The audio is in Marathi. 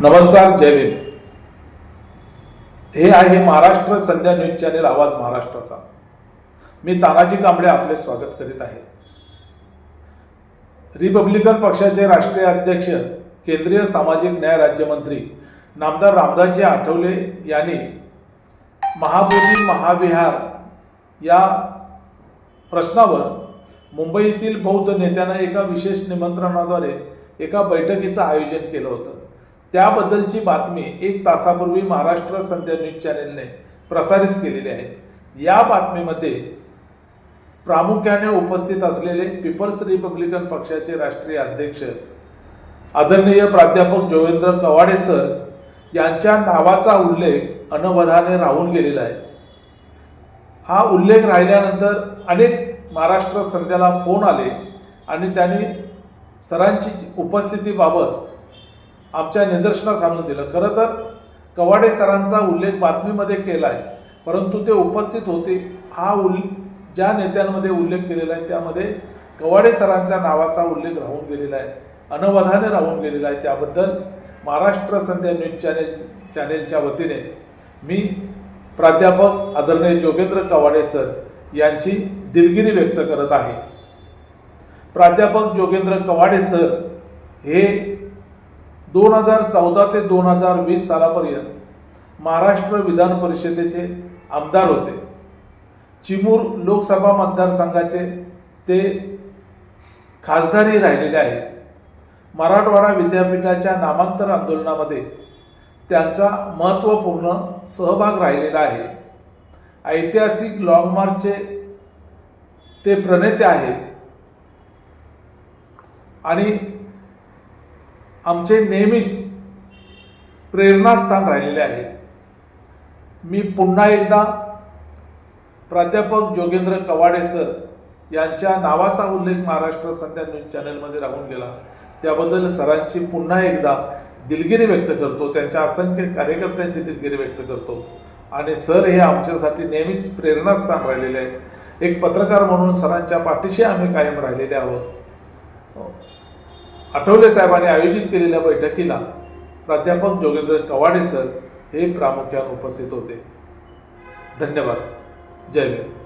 नमस्कार जय भीम. हे आहे महाराष्ट्र संध्या न्यूज चॅनेल आवाज महाराष्ट्राचा. मी तानाजी कांबळे आपले स्वागत करीत आहे. रिपब्लिकन पक्षाचे राष्ट्रीय अध्यक्ष केंद्रीय सामाजिक न्याय राज्यमंत्री नामदार रामदासजी आठवले यांनी महाबोधी महाविहार या प्रश्नावर मुंबईतील बौद्ध नेत्यांना एका विशेष निमंत्रणाद्वारे एका बैठकीचं आयोजन केलं होतं. त्याबद्दलची बातमी एक तासापूर्वी महाराष्ट्र संध्या न्यूज चॅनेलने प्रसारित केलेली आहे. या बातमीमध्ये प्रामुख्याने उपस्थित असलेले पीपल्स रिपब्लिकन पक्षाचे राष्ट्रीय अध्यक्ष आदरणीय प्राध्यापक जोगेंद्र कवाडे सर यांच्या नावाचा उल्लेख अनवधाने राहून गेलेला आहे. हा उल्लेख राहिल्यानंतर अनेक महाराष्ट्र संध्याला फोन आले आणि त्यांनी सरांची उपस्थितीबाबत आमच्या निदर्शनास आणून दिलं. खरं तर कवाडे सरांचा उल्लेख बातमीमध्ये केला आहे परंतु ते उपस्थित होते. हा उल् ज्या नेत्यांमध्ये उल्लेख केलेला आहे त्यामध्ये कवाडे सरांच्या नावाचा उल्लेख राहून गेलेला आहे. अनवधाने राहून गेलेला आहे. त्याबद्दल महाराष्ट्र संध्या न्यूज चॅनेल चॅनेलच्या वतीने मी प्राध्यापक आदरणीय जोगेंद्र कवाडे सर यांची दिलगिरी व्यक्त करत आहे. प्राध्यापक जोगेंद्र कवाडे सर हे दोन हजार चौदा ते दोन हजार वीस सालापर्यंत महाराष्ट्र विधान परिषदेचे आमदार होते. चिमूर लोकसभा मतदारसंघाचे ते खासदारही राहिलेले आहेत. मराठवाडा विद्यापीठाच्या नामांतर आंदोलनामध्ये त्यांचा महत्त्वपूर्ण सहभाग राहिलेला आहे. ऐतिहासिक लॉंग मार्चचे ते प्रणेते आहेत. आणि आमचे नेहमीच प्रेरणास्थान राहिलेले आहे. मी पुन्हा एकदा प्राध्यापक जोगेंद्र कवाडे सर यांच्या नावाचा उल्लेख महाराष्ट्र सध्या न्यूज चॅनलमध्ये राहून गेला. त्याबद्दल सरांची पुन्हा एकदा दिलगिरी व्यक्त करतो. त्यांच्या असंख्य कार्यकर्त्यांची दिलगिरी व्यक्त करतो. आणि सर हे आमच्यासाठी नेहमीच प्रेरणास्थान राहिलेले आहे. एक पत्रकार म्हणून सरांच्या पाठीशी आम्ही कायम राहिलेले आहोत. आठवले साहेबांनी आयोजित केलेल्या बैठकीला प्राध्यापक जोगेंद्र कवाडे सर हे प्रामुख्याने उपस्थित होते. धन्यवाद. जय भीम.